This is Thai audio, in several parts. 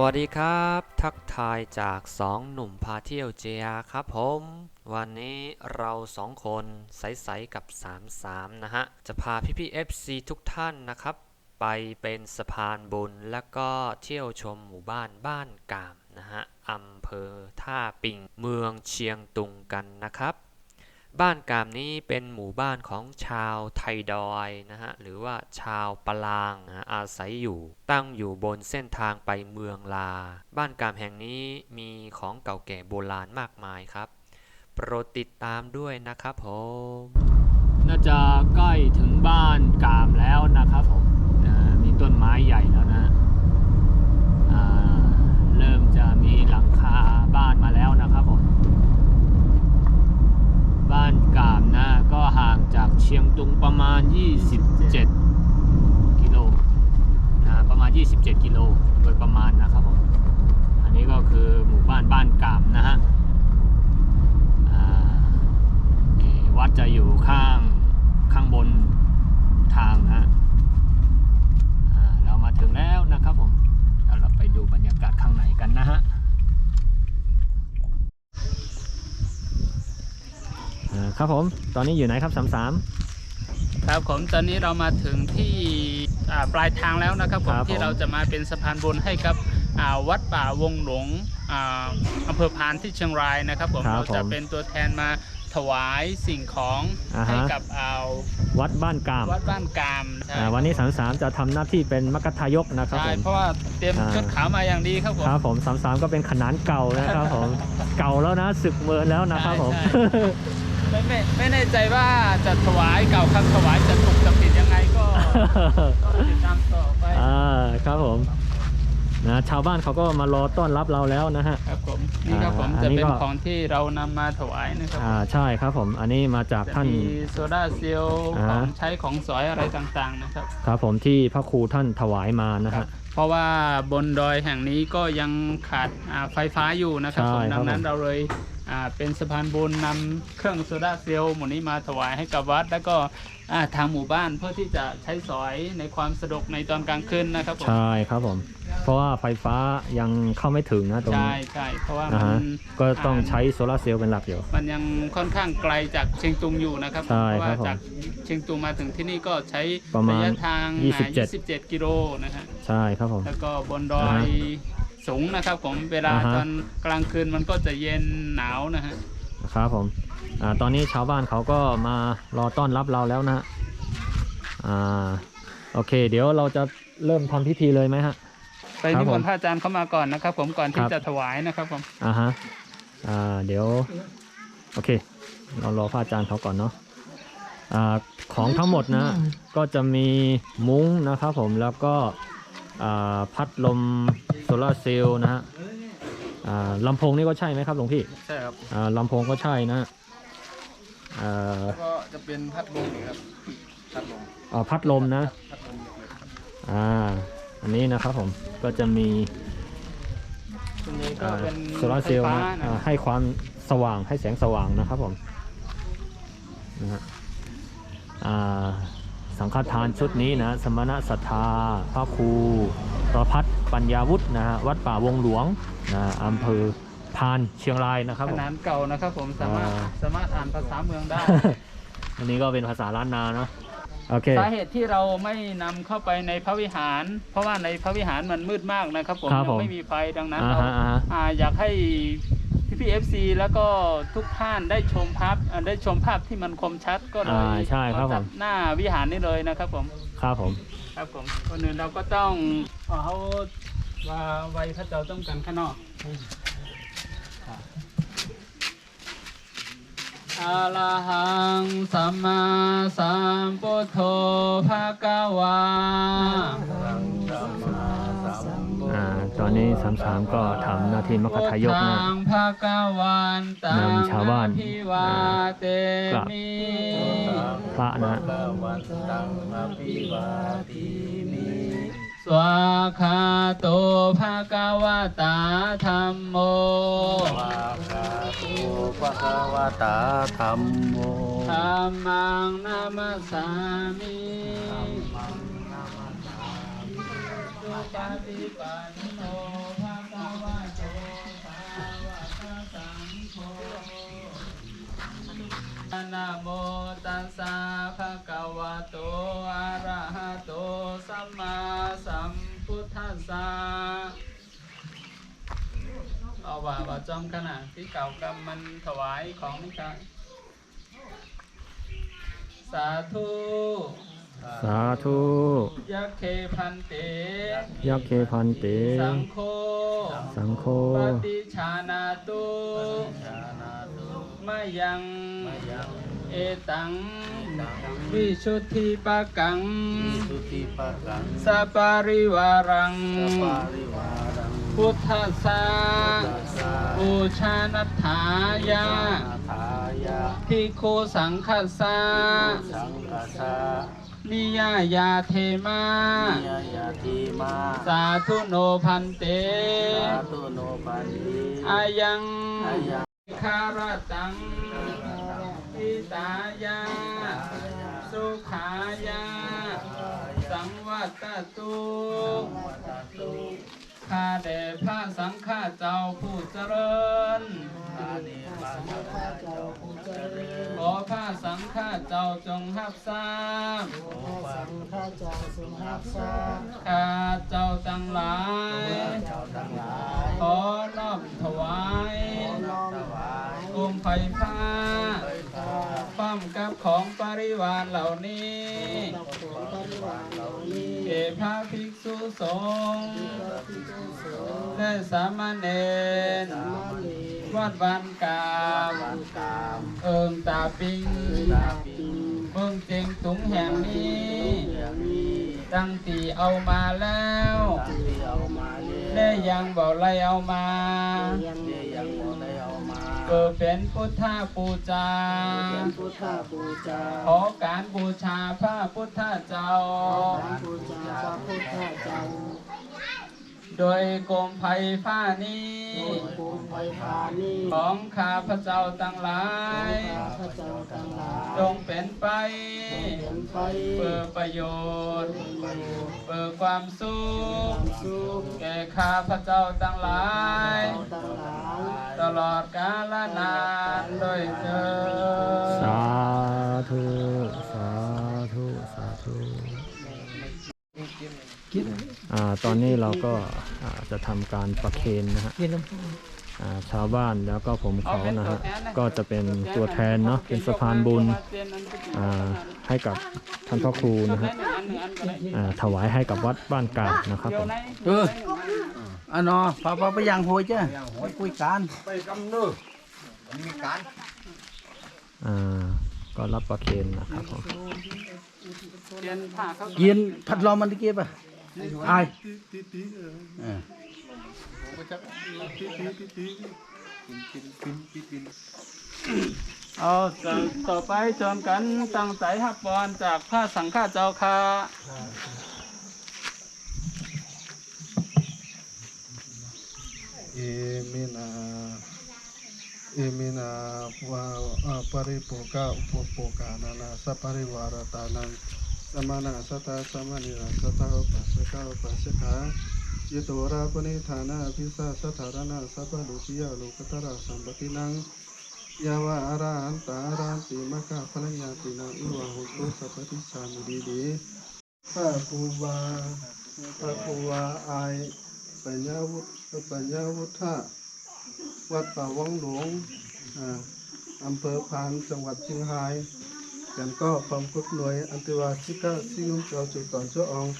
วัสดีครับ ทักทายจากสองหนุ่มพาเที่ยวเจียครับผม วันนี้เราสองคนใสๆกับ 33 นะฮะ จะพาพี่พี่ๆ FC ทุกท่านนะครับ ไปเป็นสะพานบุญ แล้วก็เที่ยวชมหมู่บ้านบ้านกามนะฮะอำเภอท่าปิงเมืองเชียงตุงกันนะครับ บ้านกามนี้เป็นหมู่บ้านของชาวไทดอยนะฮะหรือว่าชาวปะลางนะะอาศัยอยู่ ตั้งอยู่บนเส้นทางไปเมืองลา บ้านกามแห่งนี้มีของเก่าแก่โบราณมากมายครับ โปรดติดตามด้วยนะครับผม น่าจะใกล้ถึงบ้านกามแล้วนะครับผมอ่ามีต้นไม้ใหญ่แล้วนะอ่าเริ่มจะมีหลังคาบ้านมาแล้วนะครับผม บ้านกามนะก็ห่างจากเชียงตุงประมาณ 27 กิโลนะประมาณ 27 กิโลโดยประมาณนะครับผม อันนี้ก็คือหมู่บ้านบ้านกามนะฮะอ่า นี่วัด จะอยู่ข้างข้างบนทางนะฮะอ่าเรามาถึงแล้วนะครับผมเดี๋ยวเราไปดูบรรยากาศข้างในกันนะฮะอ่าครับผม ตอนนี้อยู่ไหนครับสามสามครับผมตอนนี้เรามาถึงที่อ่าปลายทางแล้วนะครับผมครับผมที่เราจะมาเป็นสะพานบุญให้กับอ่าวัดป่าวงหลงอ่าอำเภอพานที่เชียงรายนะครับผมครับเราจะผมเป็นตัวแทนมา ถวายสิ่งของอ่าฮะ ให้กับอ่าวัดบ้านกามวัดบ้านกามใช่อ่าวันนี้สามสามจะทำหน้าที่เป็นมกทายกนะครับใช่ผม เพราะว่าเตรียมอ่า ชุดขาวมาอย่างดีครับผม ครับผมสามสามก็เป็นขนานเก่านะครับผม เก่าแล้วนะศึกเมินแล้วนะครับผม ใช่ ไม่ไม่ไม่แน่ใจว่าจะถวายเก่าคำถวายจะถูกจะผิดยังไงก็ ก็ติดตามต่อไป อ่าครับผม นะชาวบ้านเขาก็มารอต้อนรับเราแล้วนะฮะ ครับผมนี่ครับผมอ่าอันจะนี้เป็นก็ของที่เรานำมาถวายนะครับอ่าใช่ครับผมอันนี้มาจากจะท่าน มีโซดาเซลล์อ่า ของใช้ของสอยอะไรต่างๆนะครับ ครับผมที่พระครูท่านถวายมานะครัฮะ บเพราะว่าบนดอยแห่งนี้ก็ยังขาดอ่าไฟฟ้าอยู่นะครับใช่ผมครับดังนั้นผม เราเลยอ่าเป็นสะพานบุญนำเครื่องโซดาเซลล์หมดนี้มาถวายให้กับวัด แล้วก็อ่า ทางหมู่บ้านเพื่อที่จะใช้สอยในความสะดวกในตอนกลางคืนนะครับผมใช่ครับผม เพราะว่าไฟฟ้ายังเข้าไม่ถึงนะตรงใช่นี้ใช่เพราะว่านะมันฮะก็ต้องใช้โซลาร์เซลล์เป็นหลักอยู่ มันยังค่อนข้างไกลจากเชียงตุงอยู่นะครับใช่เพราะครัว่าบผมจากเชียงตุงมาถึงที่นี่ก็ใช้ประมาณระยะทาง27 27 กิโลนะฮะ ใช่ครับผม แล้วก็บนดออ่ายสูงนะครับผมเวลาอ่าฮะ ตอนกลางคืนมันก็จะเย็นหนาวนะฮะ ครับผมอ่าตอนนี้ชาวบ้านเขาก็มารอต้อนรับเราแล้วนะฮะอ่าโอเค เดี๋ยวเราจะเริ่มทำพิธีเลยไหมฮะไปครับนิมผมนต์พระอาจารย์เข้ามาก่อนนะครับ ผมก่อนที่ครับจะถวายนะครับผมอ่าฮะอ่าเดี๋ยวโอเค เรารอพระอาจารย์เขาก่อนเนาะอ่าของทั้งหมดนะ ก็จะมีมุ้งนะครับผมแล้วก็อ่าพัดลมโซลาร์เซลล์นะฮะ อ่าลำโพงนี่ก็ใช่ไหมครับหลวงพี่ใช่ครับอ่าลำโพงก็ใช่นะอ่าแล้วก็จะเป็นพัดลมอีกครับพัดลมอ่าพัดลมนะ พัดลมเล็กๆครับอ่า อันนี้นะครับผมก็จะมีตรงนี้ก็อ่าเป็นโซลาร์เซลล์ไฟนะฟ้านะอ่าให้ความสว่างให้แสงสว่างนะครับผมนะฮะอ่าสังฆทานชุดนี้นะ สมณศรัทธาพระครู ประพัฒน์ปัญญาวุฒินะฮะวัดป่าวงหลวงนะอำเภอพานเชียงรายนะครับขผม นาดเก่านะครับผมสามารถอ่า สามารถอ่านภาษาเมืองได้ อันนี้ก็เป็นภาษาล้านนาเนาะโอเค สาเหตุที่เราไม่นำเข้าไปในพระวิหาร เพราะว่าในพระวิหารมันมืดมากนะครับผมครับยัผมไม่มีไฟดังนั้นอ่าเราฮะอ่าฮะ อ่าอยากให้ พี่พีเอฟซีแล้วก็ทุกท่านได้ชมภาพอ่าได้ชมภาพที่มันคมชัดก็เลยอ่าใช่ครับขอจัผม หน้าวิหารนี่เลยนะครับผม ครับผม ครับผมคนอื่นเราก็ต้องเอาว่าไว้พระเจ้าต้องกันข้างนอกอะระหังสัมมาสัมพุทโธภะคะวาอ่า ตอนนี้สามสามก็ทำหน้าที่มรรคทายกนะพุทธังภะคะวันตังนำชาวบ้านอภิวาเตกราบมิพระนะวันตังอภิวาทีมิสวาคาโตภะคะวะตาธัมโมวาคาโตภะคะวะตาธัมโมธัมมังนามัสสามิธัมมังนามัสสามิปฏิปันโนภะคะวะโตสาวกสังโฆ นะโมตัสสะภะคะวะโตอะระหะโตสัมมาสัมพุทธัสสะเอาว่าว่าจอมขนาดที่เก่ากรรมมันถวายของนี่ครับสาธุ สาธุยักเคพันเตยักเคพันเต สังโฆสังโฆปฏิชานาตุมายังเอตังวิชุทธิปะกังสุติปัสสังสัปปาริวารังปาริวารัง พุทธัสสะบูชานัฏฐายานาทายาทิโคสังคัสสะสังกัสสะนิยายาเทมานิยยาทีมาสาธุโนพันเต สาธุโนปันติอายังอายังคารตังอิตายา สุขายา สังวัตตุข้าแด่พระสังฆาเจ้าผู้เจริญ อาเดปาสังฆาเจ้าผู้เจริญ ขอพระสังฆาเจ้าจงรับทราบสังฆาเจ้าทรงรับทราบข้าเจ้าทั้งหลายเจ้าทั้งหลายขอน้อมถวายน้อมถวายกุมไฟฟ้าพร้อมกับของปริวารเหล่านี้เก็บพระภิกษุสงฆ์และสามเณรวัดวันกามตามเอิงตาปิงตาปิงเมืองเจงตุงแห่งนี้อย่างนี้ ตั้งตีเอามาแล้วตั้งที่เอามาเนี่ยและยังบอกไล่เอามาเนี่ยยังบ่ได้เอามาเกิดเป็นพุทธปูจาเป็นพุทธบูชาขอการบูชาพระพุทธเจ้า บูชาพระพุทธเจ้าโดยกรมไผ่ฟ้านี้ภูมิไฟฟ้านี้ของข้าพระเจ้าทั้งหลายพระเจ้าทั้งหลายจงเป็นไปเป็นไปเพื่อประโยชน์ เพื่อความสุข สุขแก่ข้าพระเจ้าทั้งหลาย ทั้งหลายตลอดกาลนานโดยเธอญ สา ตอนนี้เราก็จะทำการประเคนนะฮะชาวบ้านแล้วก็ผมเขานะฮะก็จะเป็นตัวแทนเนาะเป็นสะพานบุญให้กับท่านพ่อครูนะฮะถวายให้กับวัดบ้านกาดนะครับผมเอออันนอพาพาไปยังโหยจ้ะคุยกันอ่าก็รับประเคนนะครับผมเรียนผัดลมมันตะเกียบอะ ไอายเออเอาต่อต่อไปจนกันตั้งใจฮับบอลจากพระสังฆาเจ้าค่ะเอมินาเอมินาวาอาปริปุกะอุปโปกานานาสัปปริวารตานัง สมานาสตาสมานิราสตาอุปัสสกาอุปัสสกายโตราปนิธานาภิสาสถารนาสัพพะลุกิยาโลกตระสัมปตินังยาวะอาราหันตาอารันติมะกะพลัญญาตินังอิวะหุตุสัพพติสามิดีดีพระครูบาพระครูวาอายปัญญาวุฒปัญญาวุฒะวัดป่าวังหลวงอ่าอำเภอพานจังหวัดเชียงราย กันก็ความกุศหน่วยอันติวาสิกะสิยุงเจ้าจุดก่อนเจ้าองค์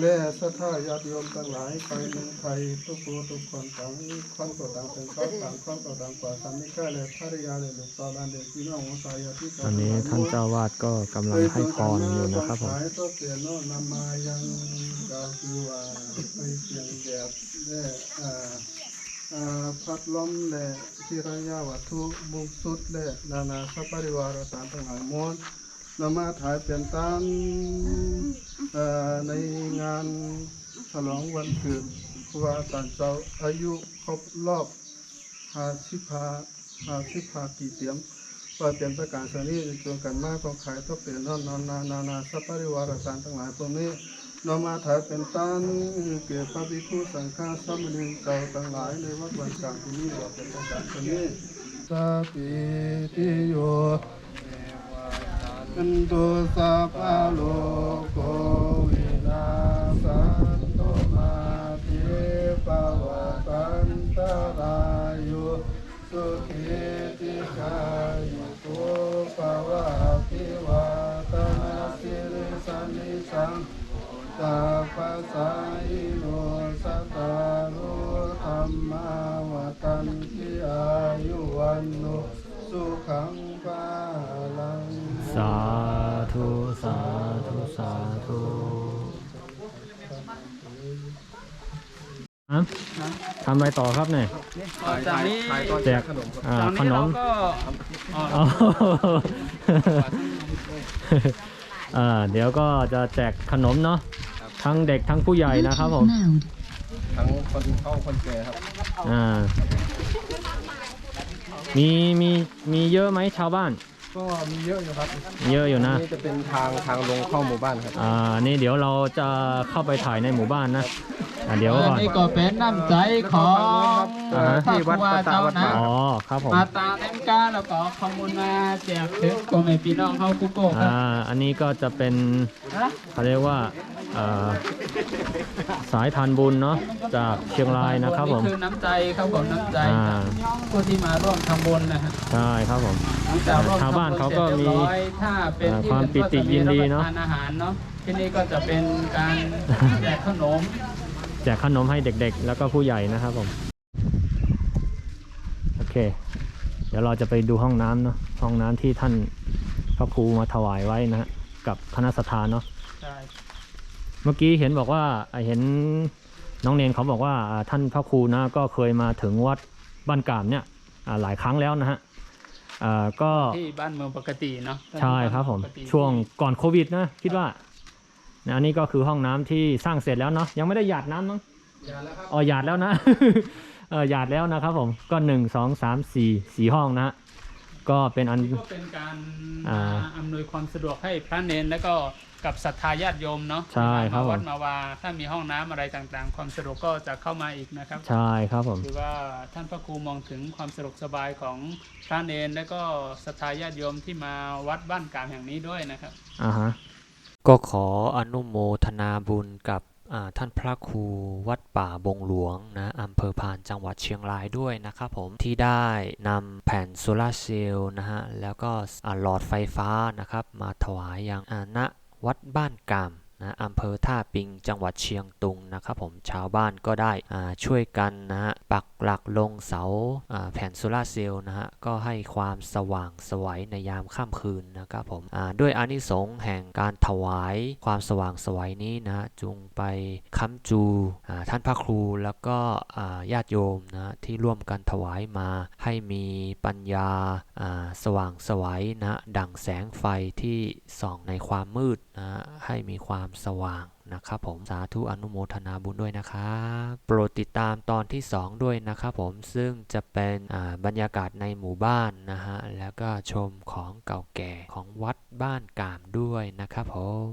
และสัทธาญาติโยมทั้งหลายไปเมืองไทยทุกผู้ทุกคนต่างความก็ต่างเป็นก็ต่างความก็ต่างกว่าสามีก็และภรรยาและลูกตาหลานเด็กพี่น้องของสายาที่ตอนนี้ท่านเจ้าวาดก็กำลังให้พรอยู่นะครับผมขายก็เปลี่ยนโน่นนำมายังก็คือว่าไปเปลี่ยนแบบและอ่าอ่า พัดลมและที่ระยะวัตถุบุกสุดและนานาสัพปริวารต่างทั้งหลายมวลนำมาถ่ายเปลี่ยนตามในงานฉลองวันเกิดครูบาอาจารย์เจ้าอายุครบรอบหาสิบห้าหาสิบห้าปีเตียมว่าเปลี่ยนประการชนิดจนกันมากของขายต้องเปลี่ยนนอนนอนนานานาสัพปริวารสารทั้งหลายพวกนี้ นมาถายเป็นตันเกิดพระภิกขุสังฆาสามเณรเก่าต่างหลายในวัดวันกลางที่นี่ว่าเป็นประจำที่นี้สติทิโยอันตุสัพพะโลกโค ธุสาธุสาธุครับทำอะไรต่อครับเนี่ย จากนี้แจกอ่าจากขนี้นเราม ก็อ๋ออ๋ออ่าเดี๋ยวก็จะแจกขนมเนาะทั้งเด็กทั้งผู้ใหญ่นะครับผม ทั้งคนเฒ่าคนแก่ครับ อ่า มีมีมีเยอะไหมชาวบ้าน ก็มีเยอะอยู่ครับเยอะอยู่นะ นี่จะเป็นทางทางลงเข้าหมู่บ้านครับ อ่า นี่เดี๋ยวเราจะเข้าไปถ่ายในหมู่บ้านนะอ่าเดี๋ยวก่อน นี่ก็เป็นน้ำใจของอ่าฮะที่วัดปะตาวัดป่าอ๋อ ครับผม มาตามเอ็มกาแล้วก็ข้อมูลมาแจกถึงกรมพี่น้องเขากุ๊กโก้ครัอ่าบอันนี้ก็จะเป็นนะเขาเรียกว่าเอ่อ สายทานบุญเนาะจากเชียงรายนะครับผมนี่คือน้ำใจครับผมน้ำใจอ่าจากผู้ที่มาร่วมทำบุญนะฮะใช่ครับผมหลังจากร่วมชาวบ้านทำบุญเขาก็สร็จมีรียบร้อยถ้าเป็นเอ่อที่ความปิติยินดีเนอะรับประทานอาหารเนาะที่นี่ก็จะเป็นการแจกขนมแจกขนมให้เด็กๆ แล้วก็ผู้ใหญ่นะครับผมโอเค เดี๋ยวเราจะไปดูห้องน้ำเนาะห้องน้ำที่ท่านพระครูมาถวายไว้นะฮะกับคณะสัตยาเนาะใช่ เมื่อกี้เห็นบอกว่าอ่าเห็นน้องเนนเขาบอกว่าอ่าท่านพระครูนะก็เคยมาถึงวัดบ้านกามเนี่ยอ่าหลายครั้งแล้วนะฮะอ่าก็ที่บ้านเมืองปกติเนาะใช่ครับผมปกติช่วงก่อนโควิดนะคิดว่านะอันนี้ก็คือห้องน้ำที่สร้างเสร็จแล้วเนาะยังไม่ได้หยาดน้ำมั้งอ๋อหยาดแล้วนะเออหยาดแล้วนะครับผมก็หนึ่งสองสามสี่สี่ห้องนะฮะก็เป็นอันนี่ก็เป็นการอ่ามาอำนวยความสะดวกให้พระเนนและก็ กับศรัทธาญาติโยมเนาะใช่ครับมาวัดผมมาวา ถ้ามีห้องน้ำอะไรต่างๆ ความสะดวกก็จะเข้ามาอีกนะครับ ใช่ครับผมถือว่าท่านพระครูมองถึงความสะดวกสบายของพระเนนและก็ศรัทธาญาติโยมที่มาวัดบ้านกามแห่งนี้ด้วยนะครับอ่าฮะก็ขออนุโมทนาบุญกับอ่าท่านพระครูวัดป่าบงหลวงนะอำเภอพานจังหวัดเชียงรายด้วยนะครับผมที่ได้นำแผ่นโซลาร์เซลล์นะฮะแล้วก็อ่าหลอดไฟฟ้านะครับมาถวายยังอ่าณ วัดบ้านกามนะอำเภอท่าปิงจังหวัดเชียงตุงนะครับผมชาวบ้านก็ได้ช่วยกันนะฮะปักหลักลงเสาแผ่นโซลาร์เซลล์นะฮะก็ให้ความสว่างสวัยในยามค่ำคืนนะครับผมด้วยอานิสงส์แห่งการถวายความสว่างสวัยนี้นะจุงไปค้ำจูท่านพระครูแล้วก็ญาติโยมนะที่ร่วมกันถวายมา ให้มีปัญญาสว่างสวัยนะฮะดั่งแสงไฟที่ส่องในความมืด นะให้มีความสว่างนะครับผมสาธุอนุโมทนาบุญด้วยนะครับโปรดติดตามตอนที่ 2 ด้วยนะครับผมซึ่งจะเป็นบรรยากาศในหมู่บ้านนะฮะแล้วก็ชมของเก่าแก่ของวัดบ้านกามด้วยนะครับผม